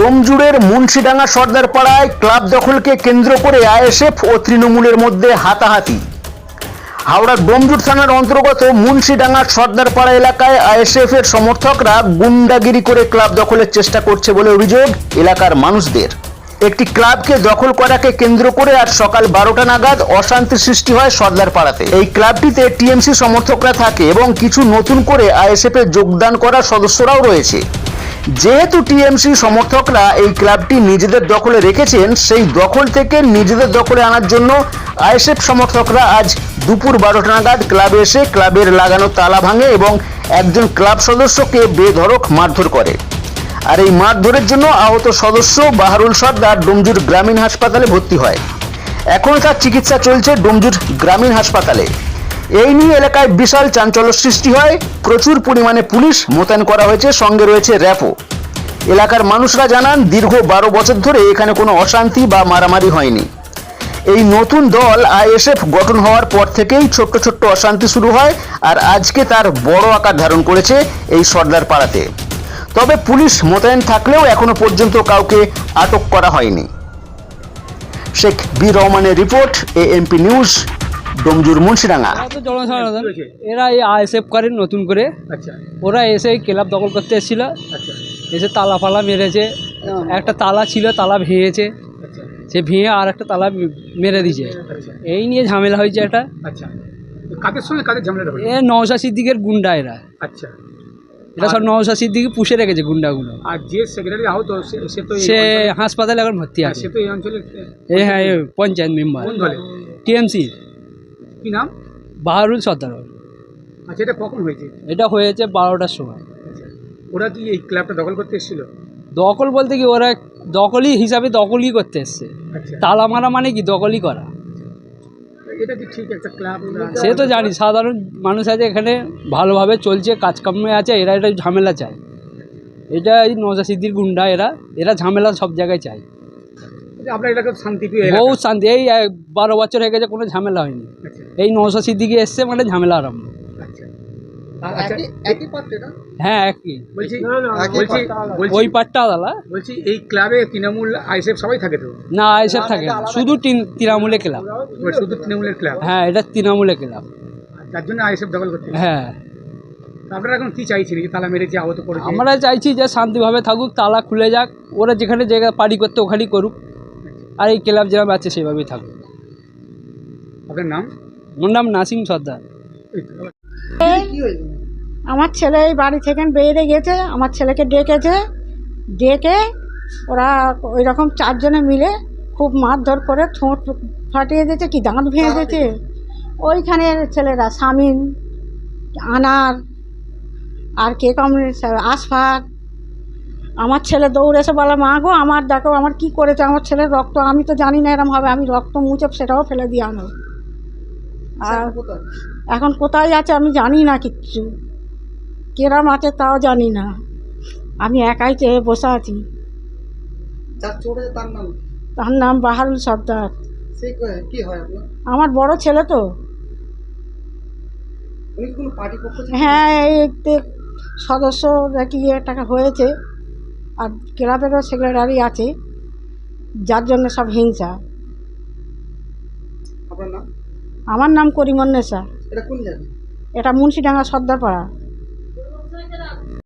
ডোমজুড়ের মুন্সিডাঙ্গা সর্দার পাড়ায় ক্লাব দখলকে কেন্দ্র করে আইএসএফ ও তৃণমূলের মধ্যে হাতাহাতি। হাওড়ার ডোমজুড় থানার অন্তর্গত মুন্সিডাঙ্গার সর্দারপাড়া এলাকায় আইএসএফ এর সমর্থকরা গুন্ডাগিরি করে ক্লাব দখলের চেষ্টা করছে বলে অভিযোগ এলাকার মানুষদের। একটি ক্লাবকে দখল করাকে কেন্দ্র করে আজ সকাল বারোটা নাগাদ অশান্তি সৃষ্টি হয় সর্দারপাড়াতে। এই ক্লাবটিতে টিএমসি সমর্থকরা থাকে এবং কিছু নতুন করে আইএসএফ যোগদান করা সদস্যরাও রয়েছে। যেহেতু টিএমসি সমর্থকরা এই ক্লাবটি নিজেদের দখলে রেখেছেন, সেই দখল থেকে নিজেদের দখলে আনার জন্য আইএসএফ সমর্থকরা আজ দুপুর বারোটা নাগাদ ক্লাবে এসে ক্লাবের লাগানো তালা ভাঙে এবং একজন ক্লাব সদস্যকে বেধড়ক মারধর করে। আর এই মারধরের জন্য আহত সদস্য বাহারুল সর্দার ডোমজুর গ্রামীণ হাসপাতালে ভর্তি হয়। এখনও তার চিকিৎসা চলছে ডোমজুর গ্রামীণ হাসপাতালে। এই নিয়ে এলাকায় বিশাল চাঞ্চল্য সৃষ্টি হয়। প্রচুর পরিমাণে পুলিশ মোতায়েন করা হয়েছে, সঙ্গে রয়েছে র্যাপো এলাকার মানুষরা জানান, দীর্ঘ বারো বছর ধরে এখানে কোনো অশান্তি বা মারামারি হয়নি। এই নতুন দল আইএসএফ গঠন হওয়ার পর থেকেই ছোট্ট ছোট্ট অশান্তি শুরু হয় আর আজকে তার বড় আকার ধারণ করেছে এই সর্দার পাড়াতে। তবে পুলিশ মোতায়েন থাকলেও এখনও পর্যন্ত কাউকে আটক করা হয়নি। শেখ বি রহমানের report, AMP news Domjur Munshidanga তো জনসাধারণ। এরা এই আইএসএফ করে নতুন করে। আচ্ছা। ওরা এসে এই ক্লাব দখল করতে এসেছিল। আচ্ছা। এসে তালা ফালা মেরেছে। একটা তালা ছিল তালা ভেঙেছে। আচ্ছা। সে ভেঙে আর একটা তালা মেরে দিয়েছে। আচ্ছা। এই নিয়ে ঝামেলা হয়েছে একটা। আচ্ছা। কাদের সঙ্গে কাদের ঝামেলাটা এ নওশা সিদ্দিকের গুন্ডা এরা। আচ্ছা। এরা সব নওশা সিদ্দিকি পুষে রেখেছে গুন্ডাগুলো। আর যে সেক্রেটারি আহত সে- সে তো সে হাসপাতালে এখন ভর্তি হ্যাঁ, আছে। সে তো এই অঞ্চলের এ হ্যাঁ এ পঞ্চায়েত মেম্বার। কোন দলে? টিএমসি কি নাম? বাহারুল সর্দার আচ্ছা এটা কখন হয়েছে? এটা হয়েছে বারোটার সময়। আচ্ছা ওরা কি এই ক্লাবটা দখল করতে এসেছিল? দখল বলতে কি ওরা দখলই হিসাবে দখলই করতে এসছে। আচ্ছা। তালা মারা মানে কি? দখলই করা। এটা কি ঠিক একটা ক্লাব? সে তো জানি সাধারণ মানুষ আছে এখানে ভালোভাবে চলছে কাজকর্মে আছে এরা এটা ঝামেলা চায়। এটা এই নজা সিদ্দির গুন্ডা এরা এরা ঝামেলা সব জায়গায় চায়। আপনার এলাকা শান্তি বহু শান্তি। এই বারো বছর হয়ে গেছে কোনো ঝামেলা হয়নি। আচ্ছা। এই নজা সিদ্দিকি এসছে মানে ঝামেলা আরম্ভ। আচ্ছা। আচ্ছা। হ্যাঁ একই। বলছি ওই পাটটা বলছি এই ক্লাবে তৃণমূল সবাই থাকে তো? না এসব থাকে না। শুধু তৃণমূলে ক্লাব। শুধু তৃণমূলের ক্লাব? হ্যাঁ এটা তৃণমূলে ক্লাব। তার জন্য আইসেফ দখল করতে হ্যাঁ। আপনারা এখন কি চাইছেন? এই তালা মেরেছে আহত করেছে? আমরা চাইছি যে শান্তিভাবে থাকুক তালা খুলে যাক। ওরা যেখানে জায়গা পার্টি করতে ওখানেই করুক। আর এই ক্লাব যেভাবে আছে সেভাবেই থাকুক আপনার নাম? ওর নাম নাসিম সর্দার। আমার ছেলে এই বাড়ি থেকে বেরিয়ে গেছে আমার ছেলেকে ডেকেছে। ডেকে ওরা ওই রকম চারজনে মিলে খুব মারধর করে ঠোঁট ফাটিয়ে দিয়েছে কি দাঁত ভেঙে দিয়েছে। ওইখানে ছেলেরা সামিন আনার আর কে কম আসফাক আমার ছেলে দৌড়েছে বলে মা গো আমার দেখো আমার কি করেছে? আমার ছেলের রক্ত আমি তো জানি না এরম হবে আমি রক্ত মুছে সেটাও ফেলে দিয়ে আনো আর এখন কোথায় আছে আমি জানি না কিচ্ছু। কেরাম আছে তাও জানি না। আমি একাই চেয়ে বসে আছি। তার নাম বাহারুল সর্দার। আমার বড় ছেলে তো। হ্যাঁ এই সদস্য নাকি টাকা হয়েছে। আর ক্লাবেরও সেক্রেটারি আছে যার জন্য সব হিংসা। আমার নাম করিমন্নেসা এটা এটা মুন্সিডাঙ্গা সর্দারপাড়া